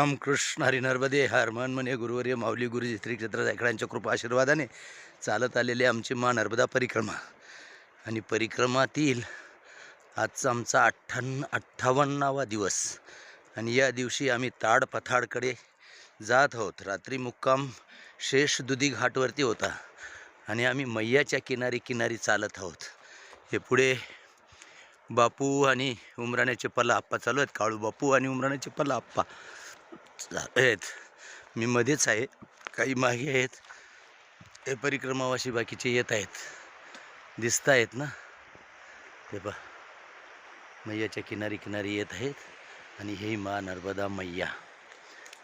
रामकृष्ण हरी नर्मदे हर मन मने गुरुवर्य माऊली गुरुजी श्री क्षेत्र जायकडांच्या कृपा आशीर्वादाने चालत आलेली आमची मा नर्मदा परिक्रमा. आणि परिक्रमातील आजचा आमचा अठ्ठावन्न अठ्ठावन्नावा दिवस. आणि या दिवशी आम्ही ताड पथाडकडे जात आहोत. रात्री मुक्काम शेष दुधी घाटवरती होता. आणि आम्ही मैयाच्या किनारी किनारी चालत आहोत. हे पुढे बापू आणि उमराण्याचे पल्ला आप्पा चालू आहेत. काळू बापू आणि उमराण्याचे पल्ला आप्पा. आहेत. मी मध्येच आहे. काही मागे आहेत. हे परिक्रमावाशी बाकीचे येत आहेत. दिसत आहेत ना? ते बा मैयाच्या किनारी किनारी येत आहेत. आणि हे मा नर्मदा मैया.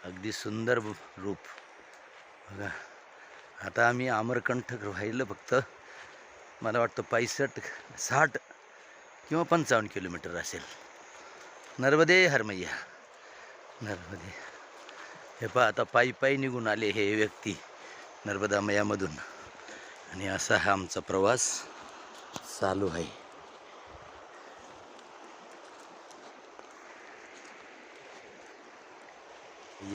अगदी सुंदर रूप. बघा. आता आम्ही अमरकंठ राहिलं फक्त. मला वाटतं पायसष्ट साठ किंवा पंचावन्न किलोमीटर असेल. नर्मदे हरमय्या नर्मदे. हे पहा आता पायी पायी निघून आले हे व्यक्ती नर्मदा मयामधून. आणि असा हा आमचा प्रवास चालू आहे.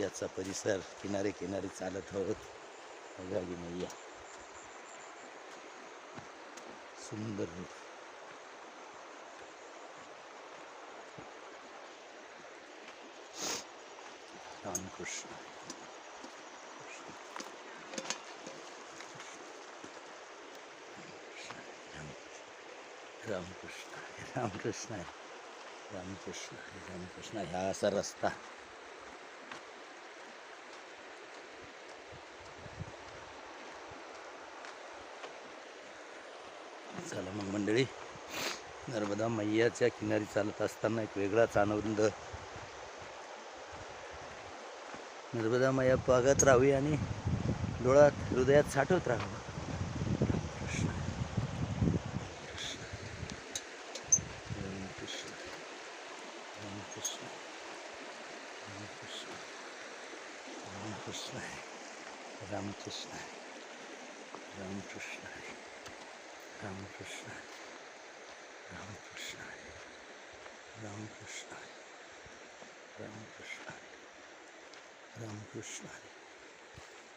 याचा परिसर किनारे किनारे चालत आहोत. बघाली मैया सुंदर रूप. रामकृष्ण रामकृष्ण रामकृष्ण रामकृष्ण रामकृष्ण ह्या असा रस्ता चला मग मंडळी नर्मदा मैयाच्या किनारी चालत असताना एक वेगळाच आनंद नर्मदा मैया पागत राहावी आणि डोळ्यात हृदयात साठवत राहावं रामकृष्ण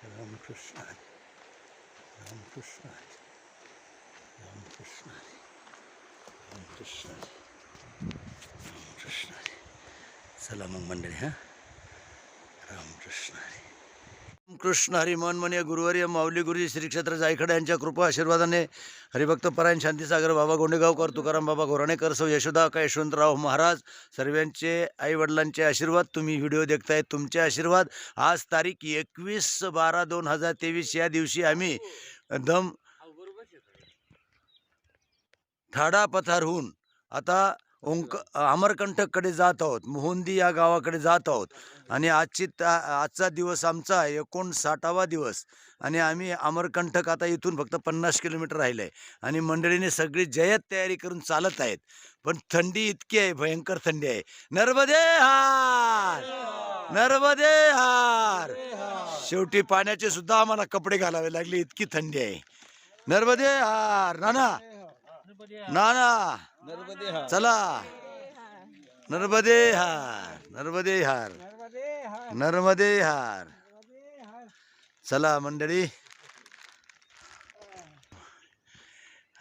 रामकृष्ण रामकृष्ण रामकृष्ण रामकृष्ण रामकृष्ण चला मग मंडळी हां रामकृष्ण हरी कृष्ण हरी म्हणे गुरुवर्य माऊली गुरुजी श्री क्षेत्र यांच्या कृपा आशीर्वादाने हरिभक्त परायण शांतीसागर बाबा गोंडेगावकर तुकाराम बाबा घोराणेकर सौ यशोदा का यशवंतराव महाराज सर्वांचे आईवडिलांचे आशीर्वाद. तुम्ही व्हिडिओ देखताय तुमचे आशीर्वाद. आज तारीख एकवीस बारा दोन हजार तेवीस या दिवशी आम्ही दम ठाडा पथारहून. आता ओंक अमरकंटककडे जात आहोत मोहंदी या गावाकडे जात आहोत. आणि आजची ता आजचा दिवस आमचा एकोणसाठावा दिवस. आणि आम्ही अमरकंटक आता इथून फक्त पन्नास किलोमीटर राहिलं आहे आणि मंडळीने सगळी जयत तयारी करून चालत आहेत. पण थंडी इतकी आहे भयंकर थंडी आहे. नर्मदे हार! नर्मदे हार! शेवटी पाण्याचे सुद्धा आम्हाला कपडे घालावे लागले इतकी थंडी आहे. नर्मदे हार! नाना! नाना चला. नर्मदे हार. नर्मदे हार नर्मदे हार. चला मंडळी.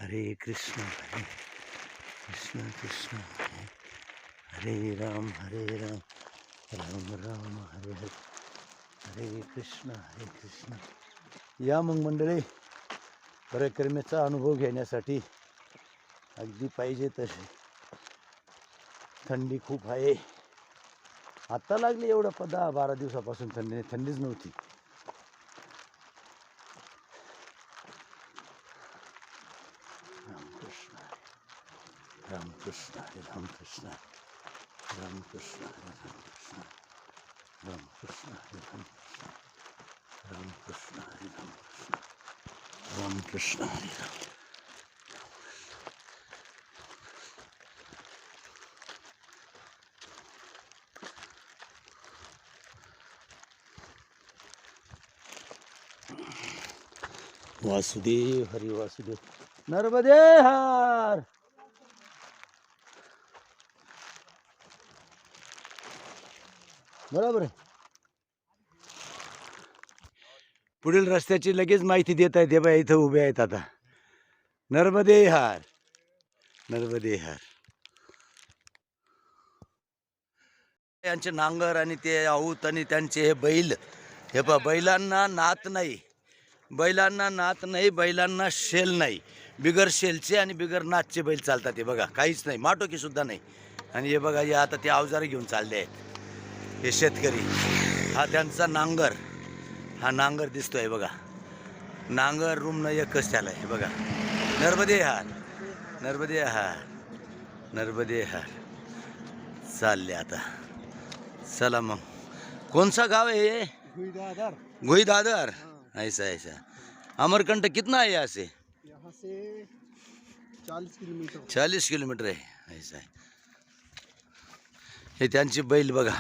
हरे कृष्ण हरे कृष्ण कृष्ण हरे. हरे राम हरे राम. राम राम हरे हरे. हरे कृष्ण हरे कृष्ण. या मग मंडळी परिक्रमेचा अनुभव घेण्यासाठी अगदी पाहिजे तसे थंडी खूप आहे आत्ता लागली एवढं पदा बारा दिवसापासून थंडी थंडीच नव्हती रामकृष्ण रामकृष्ण हरे रामकृष्ण रामकृष्ण हरे रामकृष्ण रामकृष्ण हरे रामकृष्ण रामकृष्ण हरे रामकृष्ण रामकृष्ण हरे राम वासुदेव हरी वासुदेव. नर्मदे हार! बरोबर आहे. पुढील रस्त्याची लगेच माहिती देत आहेत हे बा इथं उभे आहेत आता. नर्मदे हार! नर्मदे हार! यांचे नांगर आणि ते आऊत आणि त्यांचे हे बैल हे पा बैलांना नात नाही. बैलांना नात नाही बैलांना शेल नाही. बिगर शेलचे आणि बिगर नाचचे बैल चालतात हे बघा. काहीच नाही माटोकी सुद्धा नाही. आणि हे बघा हे आता ते अवजारे घेऊन चालले आहेत. हे शेतकरी. हा त्यांचा नांगर. हा नांगर दिसतोय बघा. नांगर रुमनं एकच त्याला आहे बघा. नर्मदे हार. नर्मदे हार. नर्मदे हार. चालले आता. चला मग. कोणसा गाव है? ये गोई दादर ऐसा ऐसा। अमरकंट कितना है यहाँ से? यहाँ से चालीस किलोमीटर। चाळीस किलोमीटर आहे ऐसा आहे हे त्यांची बैल बघा।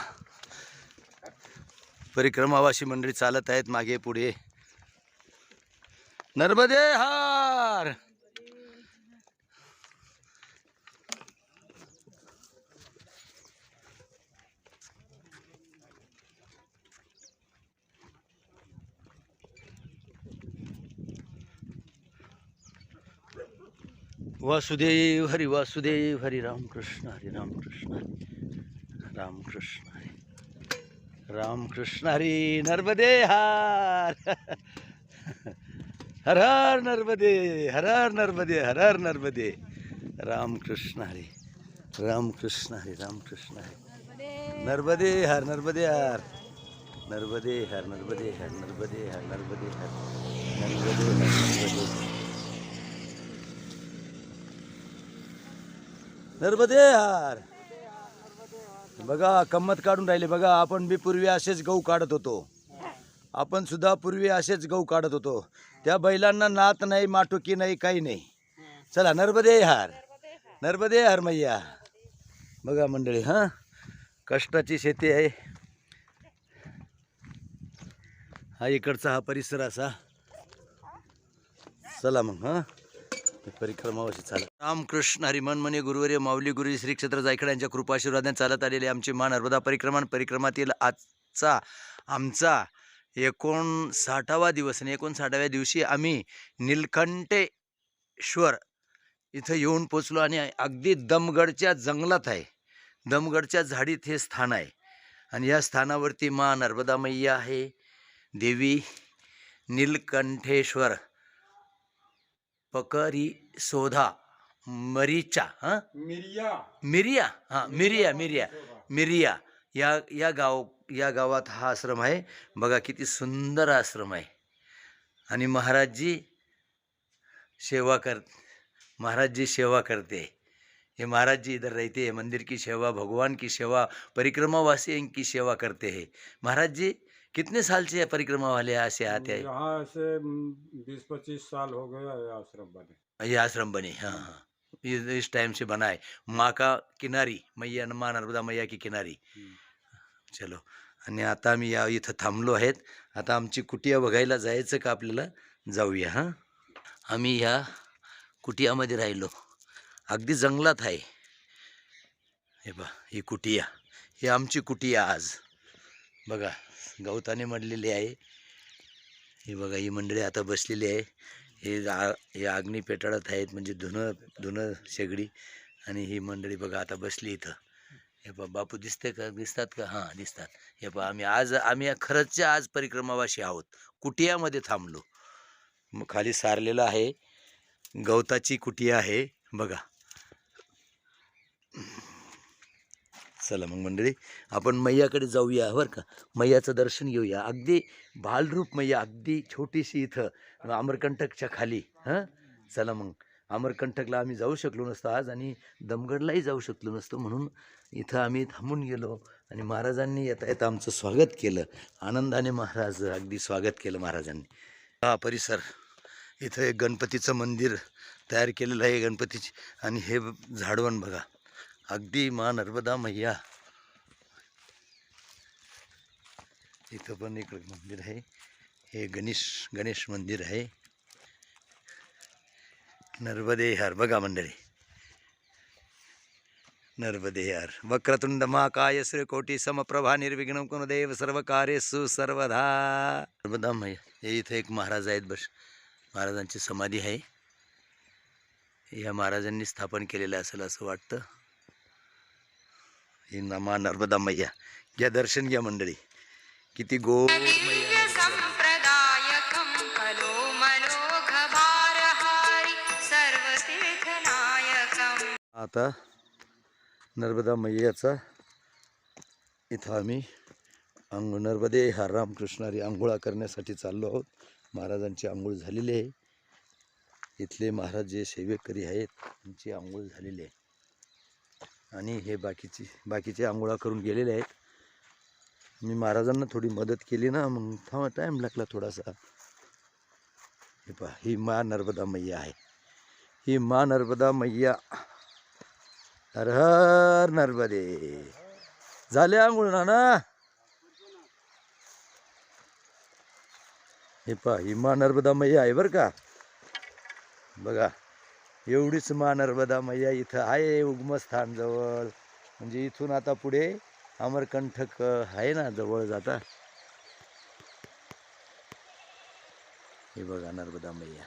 परिक्रमावासी मंडळी चालत आहेत मागे पुढे। नर्मदे हार! वासुदेव हरी वासुदेव हरी रामकृष्ण हरी रामकृष्ण हरी रामकृष्ण हरी रामकृष्ण हरी नर्मदे हार। हर हर नर्मदे हर हर नर्मदे हर हर नर्मदे। रामकृष्ण हरी रामकृष्ण हरी रामकृष्ण हरी। नर्मदे हर नर्मदे हर। नर्मदे हर नर्मदे हर नर्मदे हर नर्मदे हर। नर्मदे हर नर्मदे नर्मदे हार बघा कम्मत काढून राहिले बघा. आपण बी पूर्वी असेच गहू काढत होतो. आपण सुद्धा पूर्वी असेच गहू काढत होतो. त्या बैलांना नात नाही माटुकी नाही काही नाही. चला नर्मदे हार नर्मदे हार मैया. बघा मंडळी हां? कष्टाची शेती आहे. हा इकडचा हा परिसर असा. चला मग हां? परिक्रमावाशी चालत. रामकृष्ण हरिमन मने गुरुवर्य माऊली गुरु श्री क्षेत्र जायकडे यांच्या कृपाशीर्वादाने चालत आलेले आमची मान नर्मदा परिक्रमा परिक्रमातील आजचा आमचा एकोणसाठावा दिवस आणि एकोणसाठाव्या दिवशी आम्ही निलकंठेश्वर इथं येऊन पोचलो आणि अगदी दमगडच्या जंगलात आहे. दमगडच्या झाडीत हे स्थान आहे. आणि या स्थानावरती मा नर्मदा मैया आहे. देवी नीलकंठेश्वर. पकरी शोधा मरीचा हां? मिरिया. मिरिया हां मिरिया मिरिया मिरिया या या गाव या गावात हा आश्रम आहे. बघा किती सुंदर आश्रम आहे. आणि महाराजजी सेवा कर महाराज जी सेवा करते. ये महाराज जी इधर रहते हैं मंदिर की सेवा भगवान की सेवा परिक्रमावासियों की सेवा करते हैं. महाराज जी कितने साल से परिक्रमा वाले ऐसे आते हैं? यहाँ से बीस पच्चीस साल हो गया है आश्रम बने। ये आश्रम बने हाँ हाँ। इस इस टाइम से बना है। माँ का किनारी मैया माँ नर्मदा मैया की किनारी। चलो आणि आता आम्ही या इथं थांबलो आहेत. आता आमची कुटिया बघायला जायचं का आपल्याला? जाऊया हां. आम्ही ह्या कुटियामध्ये राहिलो. अगदी जंगलात आहे. हे बा ही कुटिया. ही आमची कुटिया आज. बघा. गवताने मडलेली आहे. ही बघा ही मंडळी आता बसलेली आहे. हे आ हे अग्नी पेटाळत आहेत म्हणजे धुनं धुनं शेगडी. आणि ही मंडळी बघा आता बसली इथं. हे पा बापू दिसते का? दिसतात का? हां दिसतात. हे पा आम्ही आज आम्ही खरंचच्या आज परिक्रमावाशी आहोत. कुटियामध्ये थांबलो. मग खाली सारलेलं आहे. गवताची कुटिया आहे. बघा. चला मग मंडळी आपण मैयाकडे जाऊया बरं का? मैयाचं दर्शन घेऊया. अगदी बालरूप मैया अगदी छोटीशी इथं अमरकंटकच्या खाली हां? चला मग. अमरकंटकला आम्ही जाऊ शकलो नसतो आज आणि दमगडलाही जाऊ शकलो नसतो म्हणून इथं आम्ही थांबून गेलो आणि महाराजांनी येता येता आमचं स्वागत केलं. आनंदाने महाराज अगदी स्वागत केलं महाराजांनी. हा परिसर इथं एक गणपतीचं मंदिर तयार केलेलं आहे गणपतीची आणि हे झाडवण बघा. अगदी मा नर्मदा मैया. इथं पण एक मंदिर आहे. हे गणेश गणेश मंदिर आहे. नर्मदे हर. बघा मंडळी. नर्मदे यार वक्रतुंड महाकाय श्रीकोटी समप्रभा निर्विघ्न कुणदेव सर्व कार्यसु सर्वधा. नर्मदा मैया. हे इथं एक महाराज आहेत बस. महाराजांची समाधी आहे. या महाराजांनी स्थापन केलेलं असेल असं वाटतं. ही नमा नर्मदा मैया. घ्या दर्शन घ्या मंडळी. किती गोड आता नर्मदा मैयाचा इथं आम्ही अंग नर्मदे हा रामकृष्णारी आंघोळा करण्यासाठी चाललो आहोत. महाराजांची आंघोळ झालेली आहे. इथले महाराज जे सेवेकरी आहेत त्यांची आंघोळ झालेली आहे. आणि हे बाकीची बाकीचे आंघोळा करून गेलेले आहेत. मी महाराजांना थोडी मदत केली ना मग थांबा टाईम लागला थोडासा. हे पहा ही मा नर्मदा मैया आहे. ही मा नर्मदा मैया. हर हर नर्मदे. झाले आंघोळ ना ना हे पहा ही मा नर्मदा मैया आहे बरं का? बघा. एवढीच मा नर्मदा मैया इथं आहे उगमस्थानजवळ म्हणजे इथून आता पुढे अमरकंठक आहे ना जवळ जाता. हे बघा नर्मदा मैया.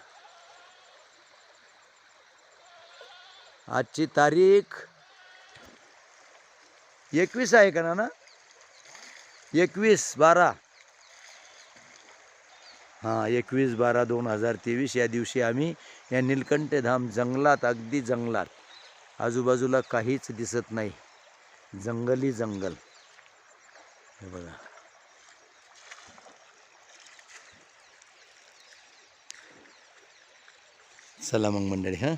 आजची तारीख एकवीस आहे का ना एकवीस बारा. एकवीस बारा दोन हजार तेवीस या दिवशी आम्ही या नीलकंठधाम जंगलात अगदी जंगलात. आजूबाजूला काहीच दिसत नाही. जंगली जंगल. हे बघा. चला मग मंडळी हां?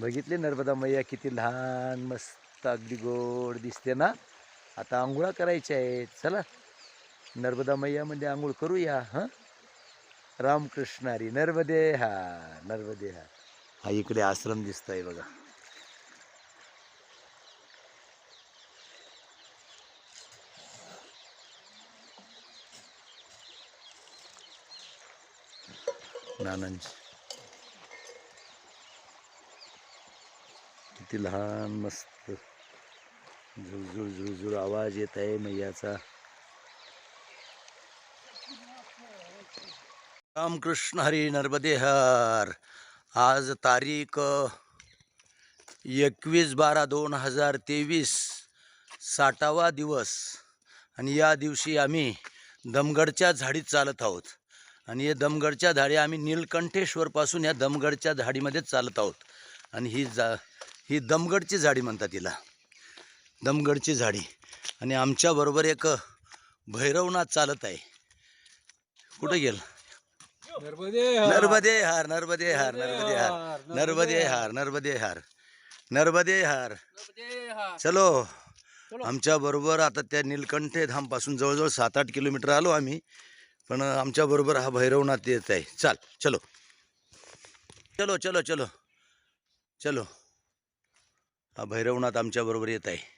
बघितले नर्मदा मैया किती लहान मस्त अगदी गोड दिसते ना? आता आंघोळा करायच्या आहेत. चला. नर्मदा मैयामध्ये आंघोळ करूया हां? रामकृष्णारी. नर्मदे हा नर्मदे हा हा इकडे आश्रम दिसतोय बघा. नानांची. किती लहान मस्त. झुळझुळ झुळझुळ आवाज येत आहे मैयाचा. रामकृष्ण हरी नर्मदे हर आज तारीख एकवीस बारा दोन हजार तेवीस साठावा दिवस. आणि या दिवशी आम्ही दमगडच्या झाडीत चालत आहोत. आणि हे दमगडच्या झाडी आम्ही नीलकंठेश्वरपासून या दमगडच्या झाडीमध्ये चालत आहोत. आणि ही जा ही दमगडची झाडी म्हणतात तिला दमगडची झाडी. आणि आमच्याबरोबर एक भैरवनाथ चालत आहे. कुठं गेलं? नर्मदे हार नर्मदे हार नर्मदे हार नर्मदे हार नर्मदे हार नर्मदे हार चलो. आमच्या बरोबर आता त्या निलकंठे धामपासून जवळजवळ सात आठ किलोमीटर आलो आम्ही पण आमच्या बरोबर हा भैरवनाथ येत आहे. चाल चलो. चलो चलो चलो. चलो. हा भैरवनाथ आमच्या बरोबर येत आहे.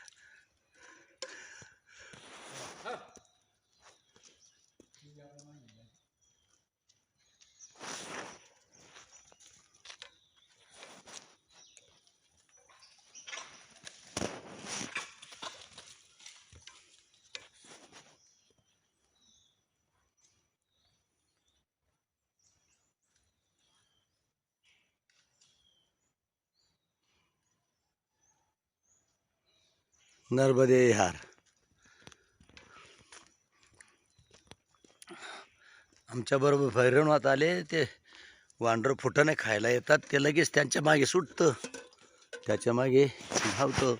नर्मदे हार. आमच्याबरोबर भैरवनाथ आले ते वांडर फुटाने खायला येतात ते लगेच त्यांच्या मागे सुटतं. त्याच्यामागे धावतं.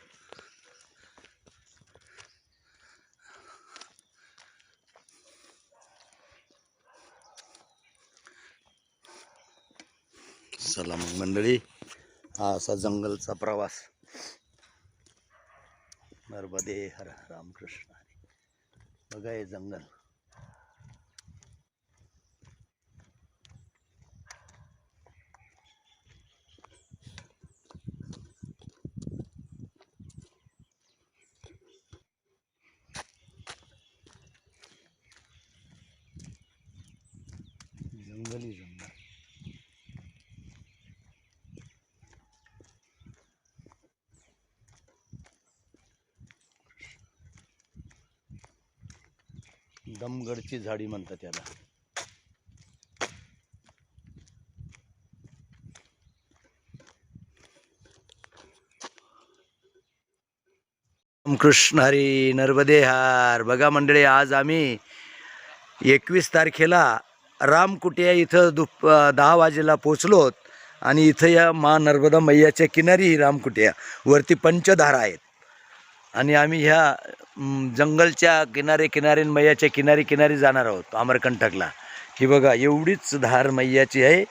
चला मग मंडळी हा असा जंगलचा प्रवास. नर्मदे हर रामकृष्ण हरी. बघा हे जंगल जंगल दमगडची झाडी म्हणतात त्याला. कृष्ण हरी नर्मदे हार बघा मंडळी आज आम्ही एकवीस तारखेला रामकुटिया इथं दुप दहा वाजेला पोचलोत आणि इथं या मा नर्मदा मैयाच्या किनारी ही रामकुटिया. वरती पंचधारा आहेत. आणि आम्ही ह्या जंगलच्या किनारे किनारे मैयाच्या किनारी किनारी जाणार आहोत अमरकंटकला ही बघा एवढीच धार मैयाची आहे.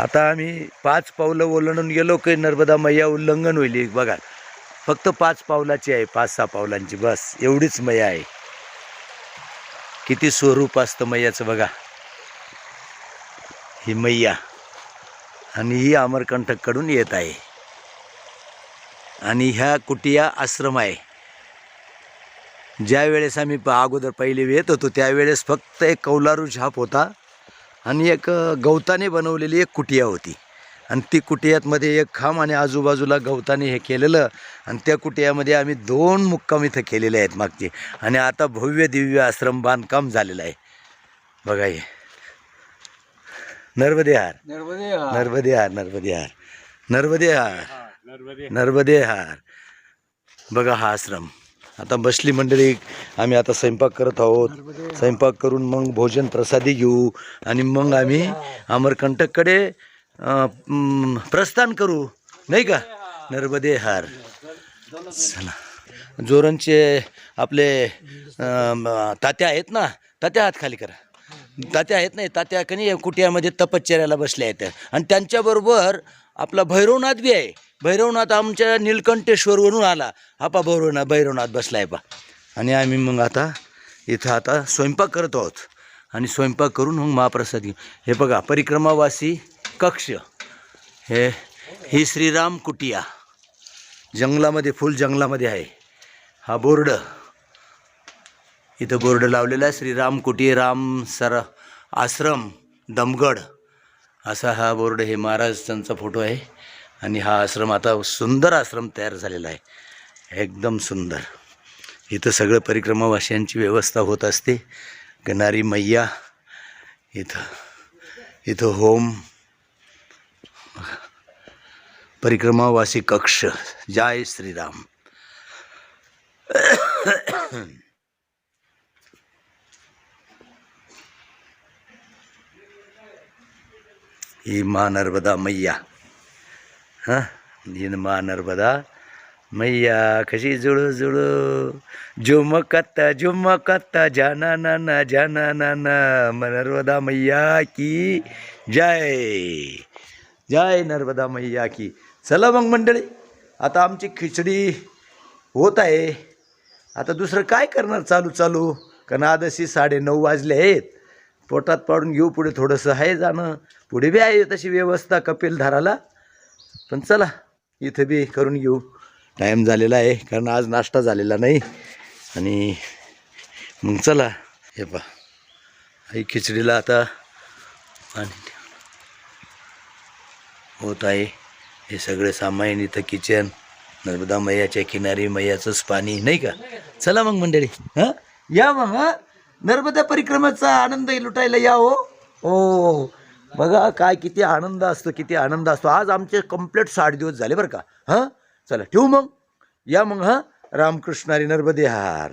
आता आम्ही पाच पावलं ओलांडून गेलो की नर्मदा मैया उल्लंघन होईल. बघा फक्त पाच पावलाची आहे पाच सहा पावलांची. बस एवढीच मैया आहे. किती स्वरूप असतं मैयाचं बघा. ही मैया. आणि ही अमरकंटककडून येत आहे. आणि ह्या कुटिया आश्रम आहे. ज्या वेळेस आम्ही प- अगोदर पहिले येत होतो त्यावेळेस फक्त एक कौलारू छाप होता आणि एक गवताने बनवलेली एक कुटिया होती. आणि ती कुटियातमध्ये एक खांब आणि आजूबाजूला गवताने हे केलेलं आणि त्या कुटियामध्ये आम्ही दोन मुक्काम इथं केलेले आहेत मागचे. आणि आता भव्य दिव्य आश्रम बांधकाम झालेलं आहे. बघा हे. नर्मदे हार नर्मदे नर्मदे हार नर्मदे हार नर्मदे हार नर्मदे नर्मदे हार बघा हा आश्रम. आता बसली मंडळी आम्ही आता स्वयंपाक करत आहोत. स्वयंपाक करून मग भोजन प्रसादी घेऊ आणि मग आम्ही अमरकंटककडे प्रस्थान करू. नाही का? नर्मदे हार चला. जोरणचे आपले तात्या आहेत ना? तात्या हात खाली करा. तात्या आहेत नाही तात्या कनी कुटियामध्ये तपश्चर्याला बसल्या आहेत. आणि त्यांच्याबरोबर आपला भैरवनाथ बी आहे. भैरवनाथ आमच्या नीलकंठेश्वरवरून आला. आपा भैरवनाथ भैरवनाथ आहे पा आणि आम्ही मग आता इथं आता स्वयंपाक करत आहोत. आणि स्वयंपाक करून मग महाप्रसाद घेऊ. हे बघा परिक्रमावासी कक्ष. हे ही श्रीराम कुटिया. जंगलामध्ये फुल जंगलामध्ये आहे. हा बोर्ड. इथं बोर्ड लावलेला आहे श्रीराम कुटीराम सर आश्रम दमगड. असा हा बोर्ड हे महाराजांचा फोटो आहे. आणि हा आश्रम आता सुंदर आश्रम तयार झालेला आहे. एकदम सुंदर. इथं सगळं परिक्रमावासियांची व्यवस्था होत असते. गणारी मैया इथं इथं होम परिक्रमावासी कक्ष. जय श्रीराम ही मा नर्मदा मैया हां ही मा नर्मदा मैया कशी जुळू जुळू झुमकत झुमकत जाना ना ना जाना ना ना म नर्मदा मैया की जय जय नर्मदा मैया की चला मग मंडळी आता आमची खिचडी होत आहे आता दुसरं काय करणार चालू चालू कारण आदशी साडे नऊ वाजले आहेत पोटात पाडून घेऊ पुढे थोडंसं आहे जाणं. पुढे बी आहे तशी व्यवस्था कपिलधाराला. पण चला इथं बी करून घेऊ. टाईम झालेला आहे कारण आज नाश्ता झालेला नाही. आणि मग चला हे पा आई खिचडीला आता पाणी होत आहे. हे सगळे सामान इथं किचन नर्मदा मैयाच्या किनारी मैयाचंच पाणी नाही का? चला मग मंडळी हां? या मग हां? नर्मदा परिक्रमाचा आनंद लुटायला या हो, हो हो बघा काय किती आनंद असतो किती आनंद असतो. आज आमचे कंप्लीट साठ दिवस झाले बरं का. हां? चला ठेवू मग? या मग हां? रामकृष्णारी नर्मदे हार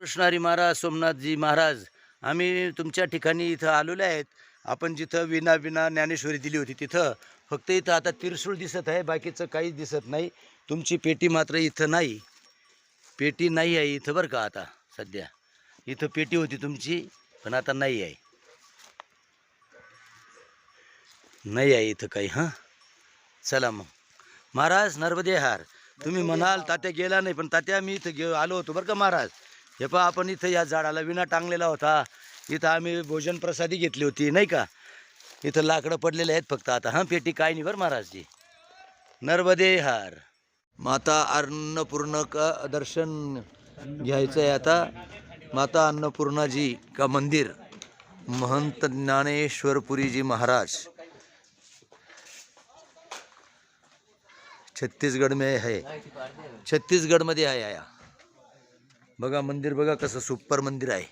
कृष्णारी महाराज सोमनाथजी महाराज आम्ही तुमच्या ठिकाणी इथं आलेलो आहेत. आपण जिथं विना विना ज्ञानेश्वरी दिली होती तिथं. फक्त इथं आता तिरसूळ दिसत आहे बाकीचं काहीच दिसत नाही. तुमची पेटी मात्र इथं नाही. पेटी नाही आहे इथं बरं का आता सध्या. इथं पेटी होती तुमची पण आता नाही आहे. नाही आहे इथं काही हां? चला मग. महाराज नर्मदे हार. तुम्ही म्हणाल तात्या गेला नाही पण तात्या मी इथं गे आलो होतो बरं का महाराज? हे पहा आपण इथं या झाडाला विना टांगलेला होता. इथं आम्ही भोजन प्रसादी घेतली होती नाही का? इथं लाकडं पडलेले आहेत फक्त आता हां? पेटी काय नाही बरं महाराजजी. नर्मदे हार. माता अन्नपूर्ण का दर्शन घ्यायचं आहे आता. माता अन्नपूर्णाजी का मंदिर? महंत ज्ञानेश्वरपुरीजी महाराज। छत्तीसगड में है। छत्तीसगडमध्ये आहे आया। बघा मंदिर बघा कसं सुपर मंदिर आहे.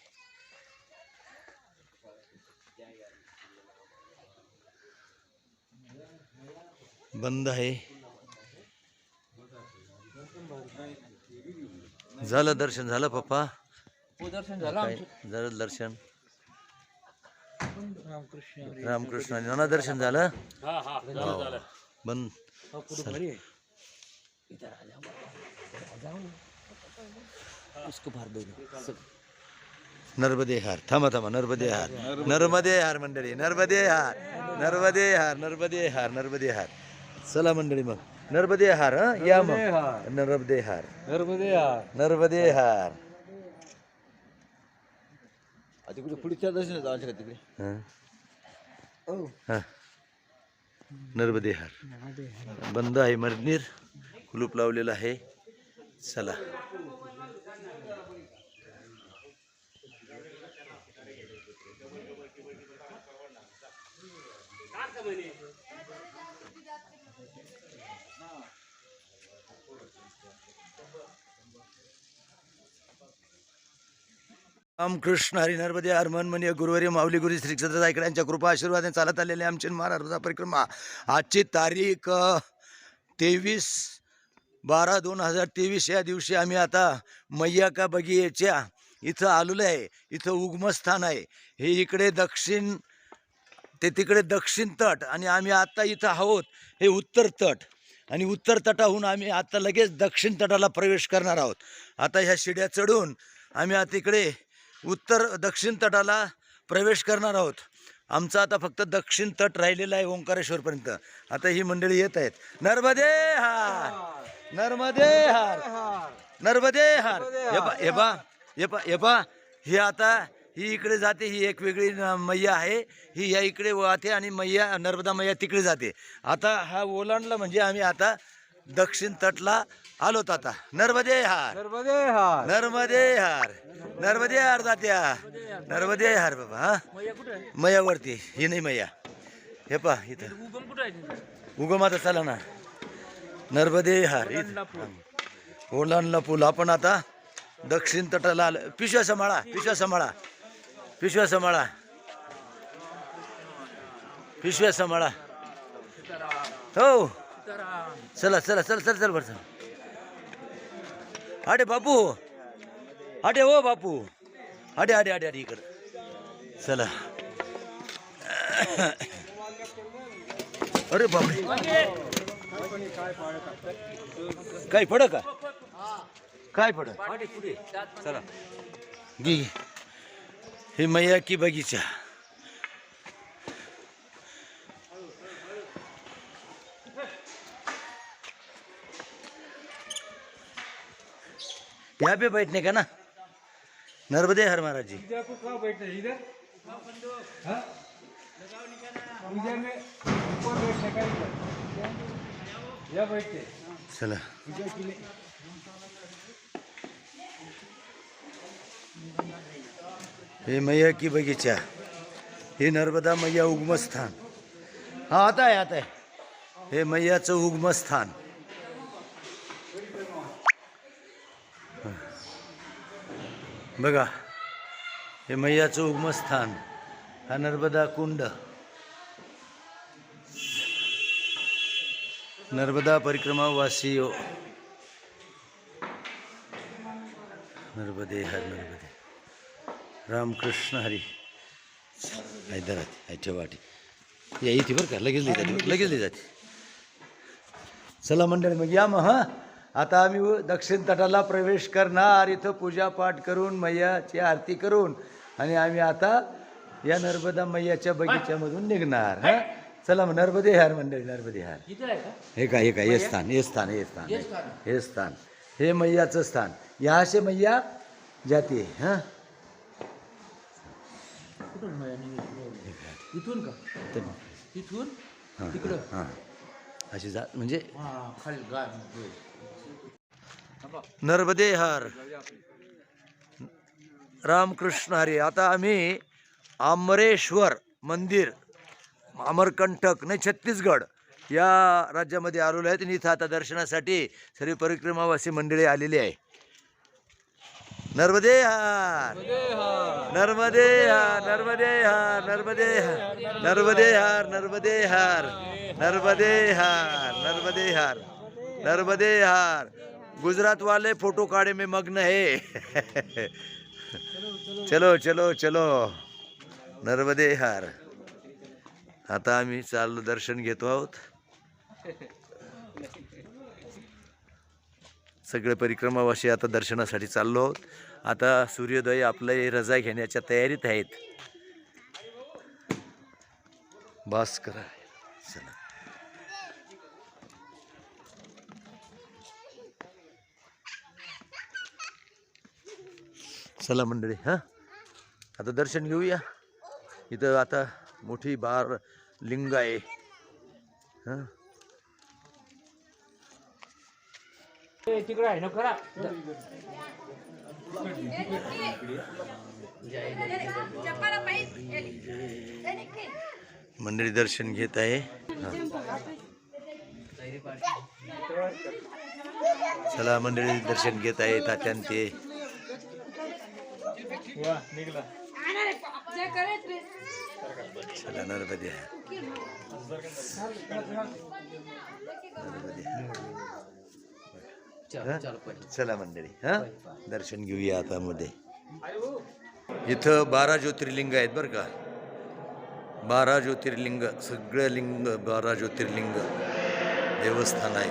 बंद आहे. झालं दर्शन झालं पप्पा. दर्शन झालं दर्शन. रामकृष्ण नाना दर्शन झालं? हो. बंद. उसको भर दो नर्मदे हार. थांबा थांबा. नर्मदे हार. नर्मदे हार मंडळी. नर्मदे हार. नर्मदे हार. नर्मदे हार. नर्मदे हार. चला मंडळी मग. नर्मदे हार हं? या मग. नर्मदे हार. नर्मदे नर्मदे हार. तिकडे पुढच्या दर्शन जायचं का तिकडे. हं? हं. नर्मदे हार बंद आहे मंदिर कुलूप लावलेलं आहे. चला. रामकृष्ण हरी नर्मदे हरमन म्हणजे गुरुवारी माऊली गुरु श्री क्षेत्र ऐकड्यांच्या कृपा आशीर्वादाने चालत आलेले आमचे महाराजा परिक्रमा. आजची तारीख तेवीस बारा दोन हजार तेवीस या दिवशी आम्ही आता मैया का इथं आलेलो आहे. इथं उगमस्थान आहे. हे इकडे दक्षिण ते तिकडे दक्षिण तट आणि आम्ही आत्ता इथं आहोत हे उत्तर तट. आणि उत्तर तटाहून आम्ही आता लगेच दक्षिण तटाला प्रवेश करणार आहोत. आता ह्या शिड्या चढून आम्ही आता इकडे उत्तर दक्षिण तटाला प्रवेश करणार आहोत. आमचा आता फक्त दक्षिण तट राहिलेला आहे ओंकारेश्वरपर्यंत. आता ही मंडळी येत आहेत. नर्मदे हार! नर्मदे हार! नर्मदे हार! हे पा हे पा हे ही आता ही इकडे जाते ही एक वेगळी मैया आहे. ही या इकडे वाहते आणि मैया नर्मदा मैया तिकडे जाते. आता हा ओलांडला म्हणजे आम्ही आता दक्षिण तटला आलोत आता. नर्मदे हार. नर्मदे हार. नर्मदे हार. नर्मदे हार जात्या नर्मदे हार बाबा हा? मैया मैयावरती. ही नाही मैया. हे पा इथं. उगम कुठे आहे उगम आता चला ना. नर्मदे हार. इथं. ओलांडला पूल आपण आता दक्षिण तटाला आलं. पिशव्या सांभाळा पिशव्या सांभाळा. पिशव्या सांभाळा. पिशव्या सांभाळा. हो. चला चला चल चल चल बरं चल. अरे बापू. अरे हो बापू. अरे अरे अरे अरे इकडं. चला. अरे बापरे. काय पड का? काय पड चला. घे घे. हे मैया की बगीचा. यहाँ पे बैठने का ना? नर्मदे हर महाराज जी चला. हे मैया की बगीचा. हे नर्मदा मैया उगमस्थान. हा आता आहे आता आहे. हे मैयाचं उगमस्थान. बघा हे मैयाचं उगमस्थान हा नर्मदा कुंड. नर्मदा परिक्रमा वासियो नर्मदे हर नर्मदे. रामकृष्ण हरी. हैदराबाद आयच्या वाटी या इथे बरं का लगेच लिहितात लगेच लिहितात चला मंडळी मग या मग हां. आता आम्ही व- दक्षिण तटाला प्रवेश करणार. इथं पूजापाठ करून मैयाची आरती करून आणि आम्ही आता या नर्मदा मैयाच्या बगीच्यामधून निघणार. हां? चला मग नर्मदे हार मंडळी नर्मदे हार आहे का? हे काय हे काय हे स्थान हे स्थान हे स्थान हे स्थान हे मैयाचं स्थान. से मैया जाती है? हाँ? इथून का? इथून? हां, तिकडं? हां अशी जा म्हणजे हा नर्मदे हर। रामकृष्ण हरी। आता आम्ही आमरेश्वर मंदिर अमरकंटक नाही छत्तीसगड या राज्यामध्ये आलेलो आहेत आणि इथं आता दर्शनासाठी सर्व परिक्रमावासी मंडळी आलेली आहे. नर्मदे हार। नर्मदे हार नर्मदे हार नर्मदे हार। नर्मदे हार नर्मदे हार। नर्मदे हार नर्मदे हार। नर्मदे हार। गुजरात वाले फोटो काढे में मग्न है. चलो चलो चलो. नर्मदे हार. आता आम्ही चाललो दर्शन घेतो आहोत. सगळे परिक्रमावाशी आता दर्शनासाठी चाललो आहोत. आता सूर्योदय आपलं रजा घेण्याच्या तयारीत आहेत. बास चला मंडळी हां? आता दर्शन घेऊया. इथं आता मोठी बार लिंग आहे. हां? तिकडे आहे ना करा. मंडळी दर्शन घेत आहे. चला मंडळी दर्शन घेत आहे तात्यान ते चला चला मंडळी हा? दर्शन घेऊया आता मध्ये. इथं बारा ज्योतिर्लिंग आहेत बरं का. बारा ज्योतिर्लिंग सगळं लिंग बारा ज्योतिर्लिंग देवस्थान आहे.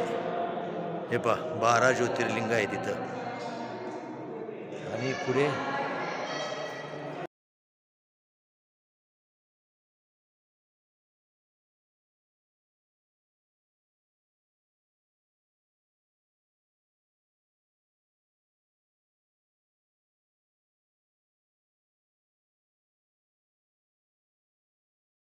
हे पहा बारा ज्योतिर्लिंग आहेत इथं. आणि पुढे